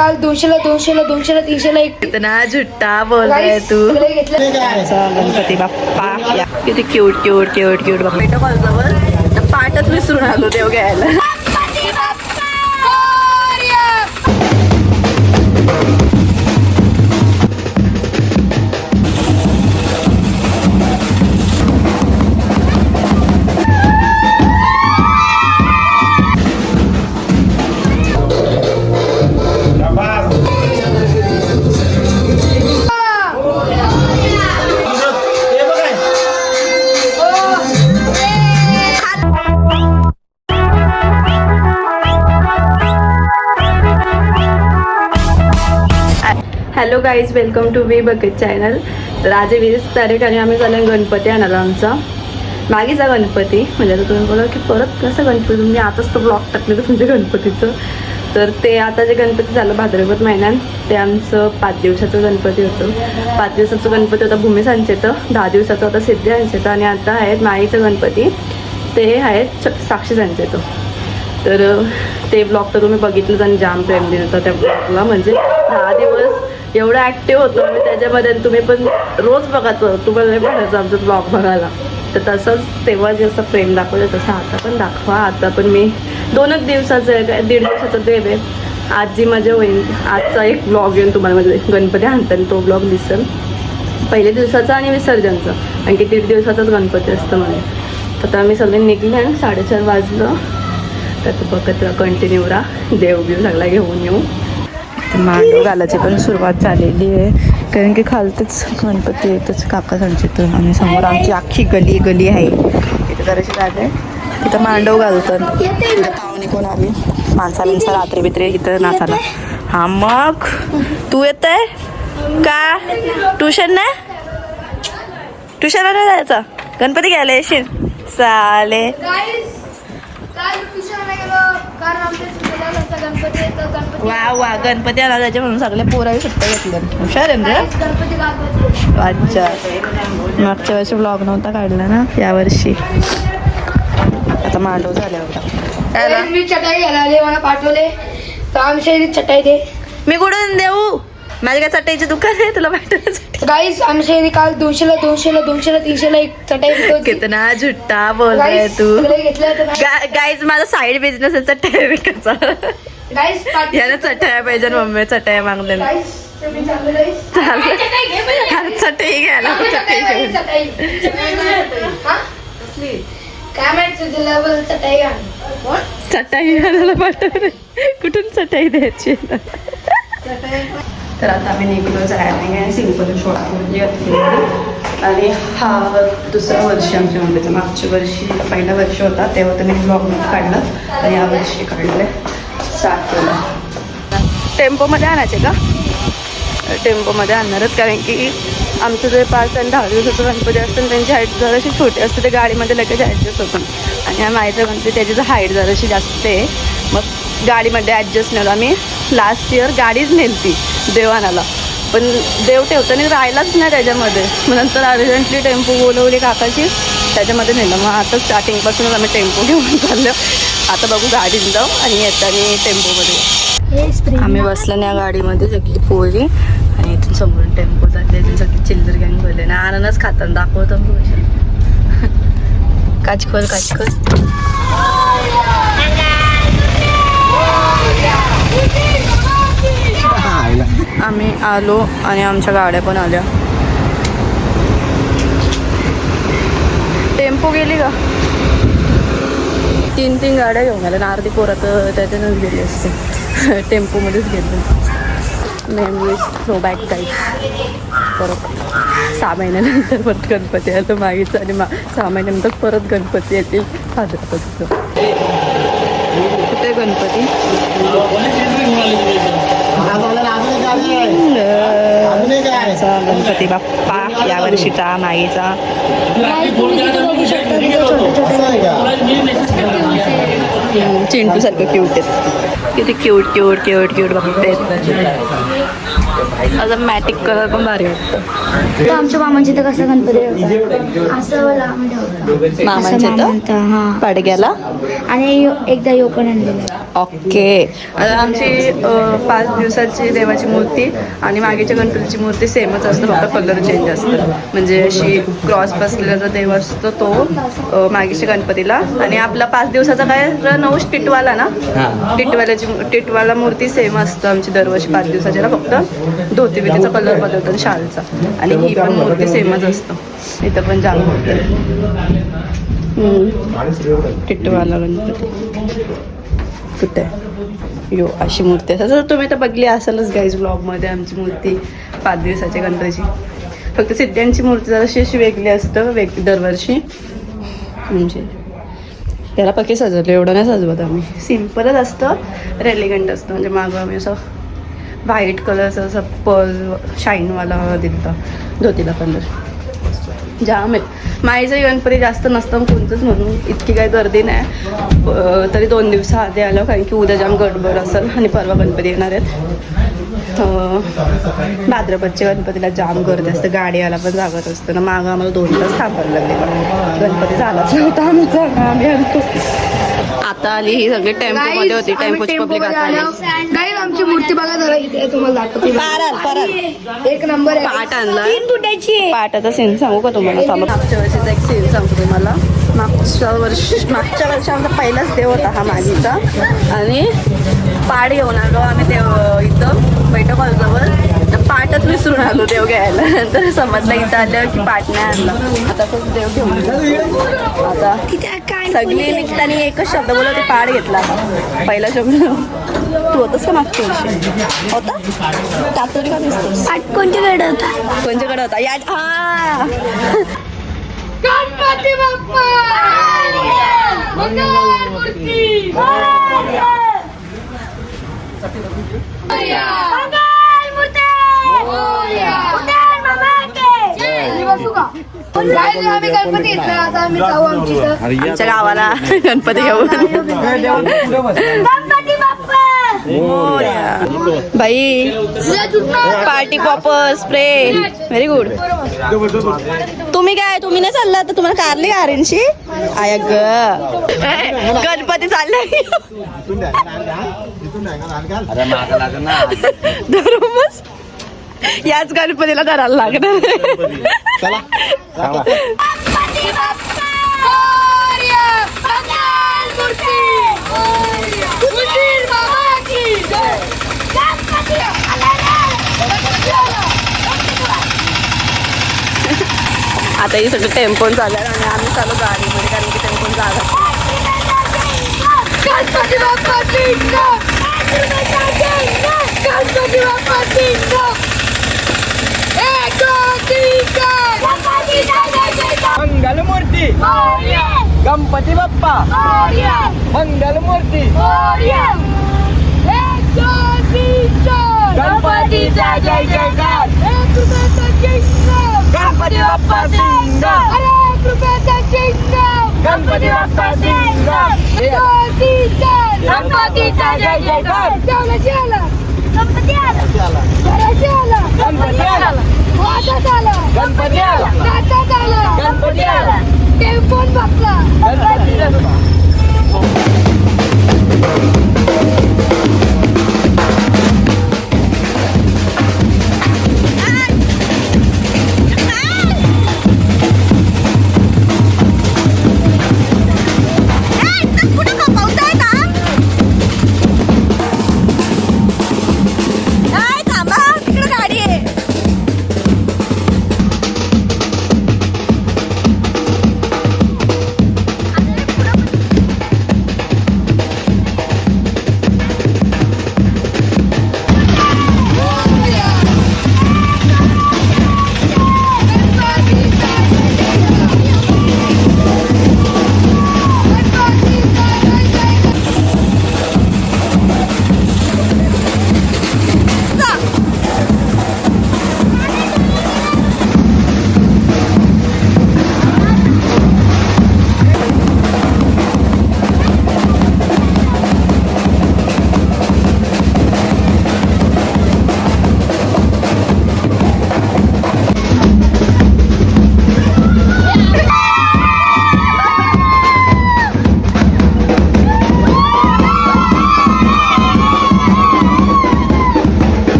काल दोनशेला दोनशेला दोनशेला तीनशेला एक इतना झुट्टा बोल रहा तू. गणपती बाप्पा. या. किती cute cute cute cute Bappa तर पाठच विसरून आलो देव घ्यायला. Hello guys welcome to we bucket channel तर आज वीस तारीख आणि आम्ही झालं गणपती आणाला आमचा. मागेचा गणपती. म्हणजे आता तुम्ही बोला की परत कसं गणपती? तुम्ही आताच तो ब्लॉग टाकले तर तुमच्या गणपतीचं. तर ते आता जे गणपती झालं भाद्रपद महिन्यात ते आमचं पाच दिवसाचं गणपती होतं. पाच दिवसाचं गणपती होता भूमिसांचेतं दहा दिवसाचं होता सिद्धी सांचेतं आणि आता आहेत माईचं गणपती. ते आहेत साक्षी सांचेतं. तर ते ब्लॉग तर तुम्ही बघितलंच आणि जाम प्रेम दिलं होतं त्या ब्लॉगला म्हणजे दहा दिवस एवढं ॲक्टिव्ह होतो आणि त्याच्यामध्ये तुम्ही पण रोज बघायचं तुम्हाला नाही भेटायचं आमचं ब्लॉग बघायला. तर तसंच तेव्हा जसं प्रेम दाखवलं तसं आता पण दाखवा. आता पण मी दोनच दिवसाचं आहे काय दीड दिवसाचं देव आहे. आज जी मजा होईल आजचा एक ब्लॉग येऊन तुम्हाला म्हणजे गणपती आणताना तो ब्लॉग दिसेल. पहिल्या दिवसाचा आणि विसर्जनचा. कारण की दीड दिवसाचाच गणपती असतं म्हणजे तर आता आम्ही सगळे निघले आणि साडेचार वाजलं. तर तो बघत कंटिन्यू राहा. देव बिव लागला घेऊन येऊ. मांडव घालायची पण सुरुवात झालेली आहे. कारण की खालतच गणपती येतच काका सांगतो आणि समोर आमची अख्खी गली गली आहे. इथं जराशी जागा आहे. तिथं मांडव घालतात इथं पाहुणे कोण आली माणसा माणसा रात्री बित्री इथं नाचाला हा मग तू येत आहे का? ट्युशन नाही? ट्युशनला नाही जायचं? गणपती घ्यायला येशील? चाले वा वा गणपती आला त्याच्या म्हणून सगळे पोराही सुट्ट्या घेतल्या हुशार आहे अच्छा. मागच्या वर्षी ब्लॉग नव्हता काढला ना यावर्षी आता मांडव झाल्या होता मी चटाई घ्यायला आले मला पाठवले. तर आमच्या चटाई दे. मी कुठून देऊ? माझ्या काय चटाईचे दुकान आहे तुला भेटण्यासाठी. गाईस आमच्या इथे काल दोनशेला दोनशेला दोनशेला तीनशेला एक चटाई विकत होती. कितना झुट्टा बोल रहा है Guys, तू घेतले तर गाईज माझा साईड बिझनेस आहे चटाया विकायचा. गाईस याला चटाया पाहिजे मम्मी चटाया मागले तुम्ही चालेल. चटाई. चटई घ्यायला चटई चटाई चटाई. हा? काय माहीत पाठवले. कुठून चटाई द्यायची? तर आता आम्ही निघलो जायला आहे. सिंपल शॉर्टमध्ये आणि हा दुसरा वर्ष आमच्या मुंबईचा. मागच्या वर्षी पहिला वर्ष होता तेव्हा तर मी ब्लॉग काढला. आणि या वर्षी काढलं स्टार्ट केलं. टेम्पोमध्ये आणायचे का? टेम्पोमध्ये आणणारच. कारण की आमचं जे पाच आणि दहा दिवसाचं गणपती असतं त्यांची हाईट जराशी छोटी असते ते गाडीमध्ये लगेच ॲडजस्ट होतं. आणि या माईचं गणपती त्याची जर हाईट जराशी जास्त आहे मग गाडीमध्ये ॲडजस्ट नेलो. आम्ही लास्ट इयर गाडीच नेलती देवानाला. पण देव ठेवताना राहिलाच नाही त्याच्यामध्ये. मग नंतर अर्जंटली टेम्पो बोलवली काकाची त्याच्यामध्ये नेलं. मग आता स्टार्टिंगपासूनच आम्ही टेम्पो घेऊन चाललो. आता बघू गाडीत जाऊ आणि येताना टेम्पोमध्ये आम्ही बसलो ना गाडीमध्ये सगळी पोरी आणि इथून समोर टेम्पो इथून सगळी चिल्लर गँग भरले ना आनंदच खातात दाखवतो काचखोल काचखोल. आम्ही आलो आणि आमच्या गाड्या पण आल्या. टेम्पो गेली का? तीन तीन गाड्या घेऊन आल्या. ना अर्धी त्याच्यानंच गेली असते. टेम्पोमध्येच गेले. मेमरीज थ्रो बॅक काही परत सहा महिन्यानंतर परत गणपती आलं मागीच आणि मा सहा महिन्यानंतर परत गणपती येतील. भाद्रपदचं कुठे गणपती? आमचा गणपती बाप्पा या वर्षीचा माईचा चिंटू सारखं क्यूट आहेत. किती cute cute cute cute Bappa आहेत असं मॅटिक कलर पण भारी वाटतं. आमच्या मामांची तर कसं गणपती असं मामांच्या इथं? पाडग्याला? आणि यो- एकदा यो पण आणलेलं ओके. आता आमची पाच दिवसाची देवाची मूर्ती आणि मागेच्या गणपतीची मूर्ती सेमच असतं फक्त कलर चेंज असतं. म्हणजे अशी क्रॉस बसलेला जो देव असतो तो मागेच्या गणपतीला. आणि आपला पाच दिवसाचा काय नवस टिटवाला ना? टिटवाल्याची टिटवाला मूर्ती सेम असतं आमची दरवर्षी पाच दिवसाची. ना फक्त धोती बितीचा कलर बदलतो आणि शालचा. आणि ही पण मूर्ती सेमच असतं. इथं पण जाम. टिटवाला गणपती. कुठे? यो अशी मूर्ती आहे तसं तुम्ही तर बघली असालच गाईज ब्लॉगमध्ये आमची मूर्ती पाच दिवसाच्या गणपतीची. फक्त सिद्ध्यांची मूर्ती जराशी अशी वेगळी असतं वेग दरवर्षी. म्हणजे? त्याला पक्की सजवलं एवढं नाही सजवत आम्ही. सिम्पलच असतं रेलिगंट असतं. म्हणजे मागं आम्ही असं व्हाईट कलरचं असं पर्ल शाईनवाला दिलता धोतीला कलर जाम आहे माईचं गणपती जास्त नसतं कोणतंच म्हणून इतकी काही गर्दी नाही. तरी दोन दिवस आधी आलं कारण की उद्या जाम गडबड असेल आणि परवा गणपती येणार आहेत. भाद्रपदच्या गणपतीला जाम गर्दी असते. गाडी आला पण जागत असतं. ना मागं आम्हाला दोन तास थांबायला लागले. गणपती झालाच नव्हता आमचा. आम्ही आणतो आता आली ही सगळी टेम्पोमध्ये होती टेम्पोची पब्लिक आता आली. गाईज आमची मूर्ती बघा जरा इथे तुम्हाला दाखवते पाराल पाराल. एक नंबर आहे. पाट आणला. तीन फुटाची पाटाचा सीन सांगू का तुम्हाला? थांबा. मागच्या वर्षीचा एक सीन सांगतो तुम्हाला. मागच्या वर्षी मागच्या वर्षी आमचा पहिलाच देव होता हा माझीचा आणि पाड घेऊन आलो आम्ही देव इथं बैठक हॉलजवळ. पाटच विसरून आलो देव घ्यायला. नंतर समजलं इथं आलं की पाट नाही आणला. आता तसंच देव घेऊन. आता काय सगळी निघताना एकच शब्द बोलत ते पाड घेतला पहिला शब्द तू होतस का मागच्या वर्षी? होता? कातोरी का दिसतोस. पाठ कोणत्याकडे होता? कोणच्याकडे होता? या हा. गणपती बाप्पा! आमच्या गावाला गणपती घेऊन. बाई party popper spray very good तुम्ही काय तुम्ही नाही चालला तर तुम्हाला कारली आरेंशी आय ग. गणपती चाललाय. याच गणपतीला धरायला लागणार. आता ही सगळं टेम्पोन चालणार आणि आम्ही चालू गाडीमध्ये कारण की टेम्पोन जागा गणपती बाप्पा सिंग गणपती बाप्पा सिंग एक दोन तीन चार गणपतीचा जय जयकार. मंगलमूर्ती. गणपती बाप्पा. मंगलमूर्ती गणपतीचा जय जयकार. गणपती बाप्पा सिंग. गणपती बाप्पा सिंग. गणपतीचा जय जयकार. जेवणाची आला गणपती आला चला. घराची आला गणपती आला. वाजत आला गणपती आला नाचत आला गणपती आला. टेम्पोन बसला गणपती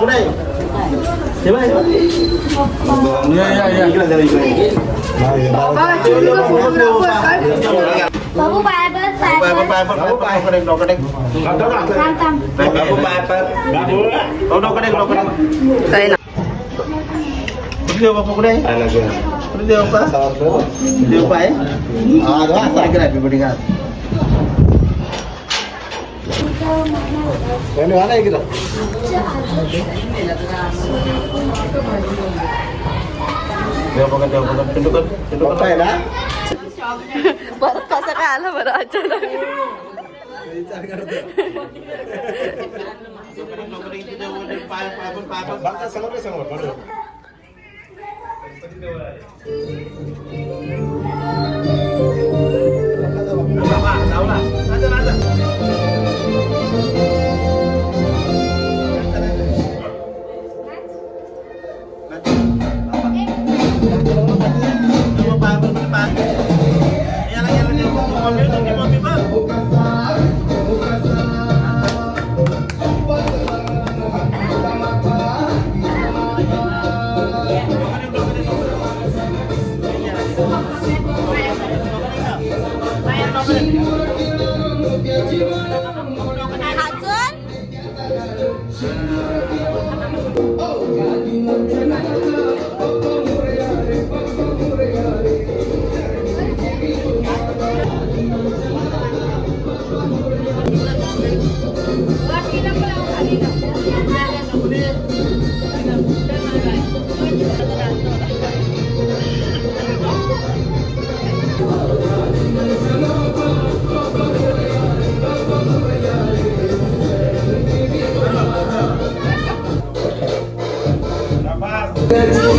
कुठे आहे? हे हे बघ. इकडे जरा, इकडे. बाबू पाय. पड, पाय पड, पाय पड, बाबू, पाय पड. हो, कुठे आहे? birthday का? देऊ बघा, देऊ बघा. पिंटू कर, पिंटू कर. परत कसं काय आलं बरं अचानक पाय पाय Senhor. गणपती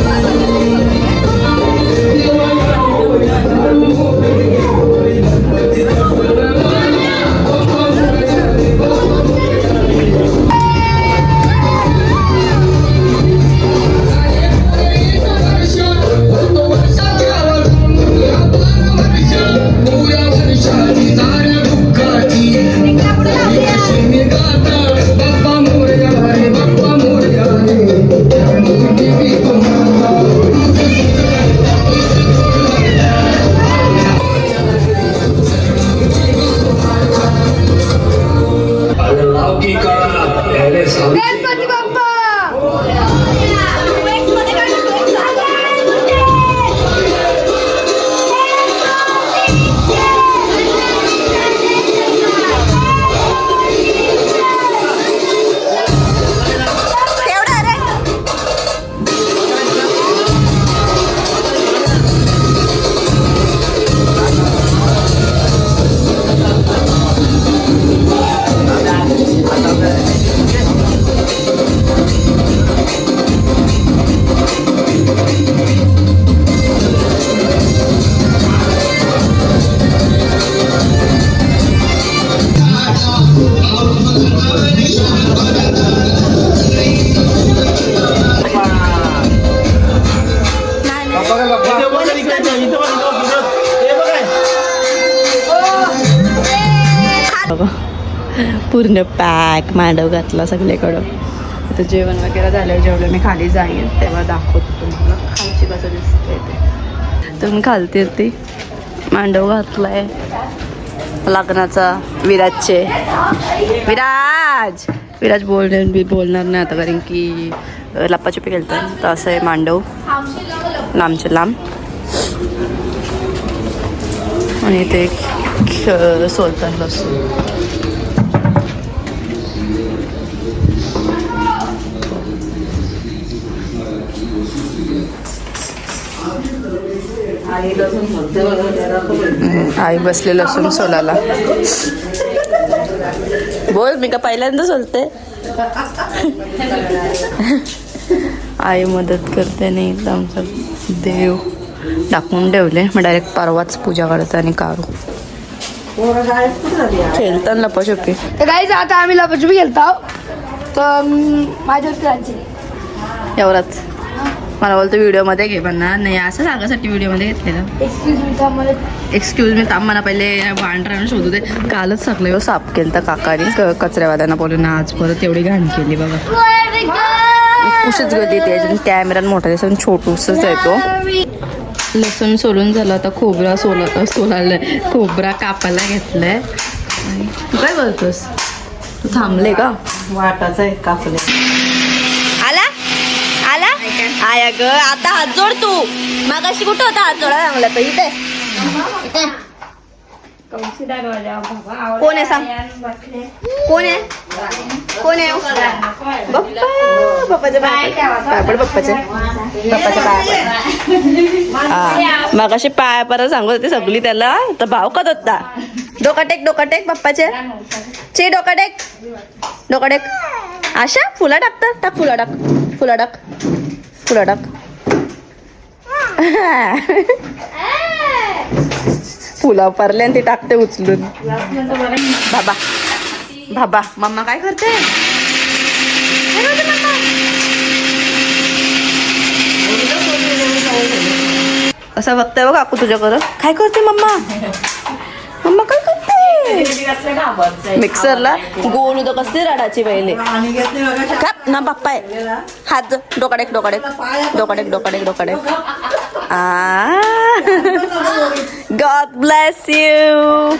पूर्ण पॅक मांडव घातला सगळीकडं. आता जेवण वगैरे झालं जेवढं मी खाली जाईन तेव्हा दाखवतो तुम्हाला. खालची कसं दिसते ते. मी खालती ती. मांडव घातलाय. लग्नाचा विराजचे. विराज! विराज बोलणार मी बोलणार नाही आता कारण की लप्पाचुपी लप्पाछुपी खेळतात तर असं आहे मांडव. लांबचे लांब. आणि ते ख- सोलतात लसूण आई बसले लसूण सोलाला बोल मी का पहिल्यांदा सोलते आई मदत करते नाही तर आमचा देव. टाकून ठेवले. मग डायरेक्ट परवाच पूजा करते आणि कारू खेळतात लपाछपी. तर काहीच आता आम्ही लपचुपी खेळतो. तर राज्य एवढाच. मला बोलतो व्हिडिओमध्ये घे म्हणणार नाही असं सांगासाठी व्हिडिओमध्ये घेतलेलं. एक्सक्यूज मी थांब मला. पहिले वांढरानं शोधू दे. कालच सगळं साफ केलं तर काकाने क- कचऱ्यावाल्यांना बोलून. आज परत एवढी घाण केली बघा. कुशीच गती त्याच्यातून कॅमेरा मोठा दिसून छोटूसच येतो लसूण सोलून झालं आता खोबरा सोला सोलायला खोबरा कापायला घेतलाय. तू काय बोलतोस? तू थांबले का? वाटाचं आहे कापले आला आला आया ग आता हात जोड तू. मग अशी कुठं होता हात जोडा चांगला तर इथे. इथे. कोण आहे सांग? कोण आहे? कोण आहे? बप्पा बाप्पाचे पाय पाय पड बाप्पाचे. बाप्पाचे. पाय पड मग अशी पाय परत सांगत होती सगळी त्याला. तर भाव कत होता. डोका टेक डोका टेक बाप्पाचे. चे डोका टेक डोका टेक आशा फुला टाकता टाक फुला टाक. फुला टाक. पुढं टाक. फुला पारले आणि ते टाकते उचलून. बाबा बाबा मम्मा काय करते? असं बघताय बघ काकू तुझ्याकडं. काय करते मम्मा? मम्मा काय करते? मिक्सरला गोल उदक असते रडाची पहिले आणि घेतली बघा काप ना बाप्पा आहे. हात डोकाडेक डोकाडेक. डोकाडेक डोकाडेक डोकाडेक. आ. God bless you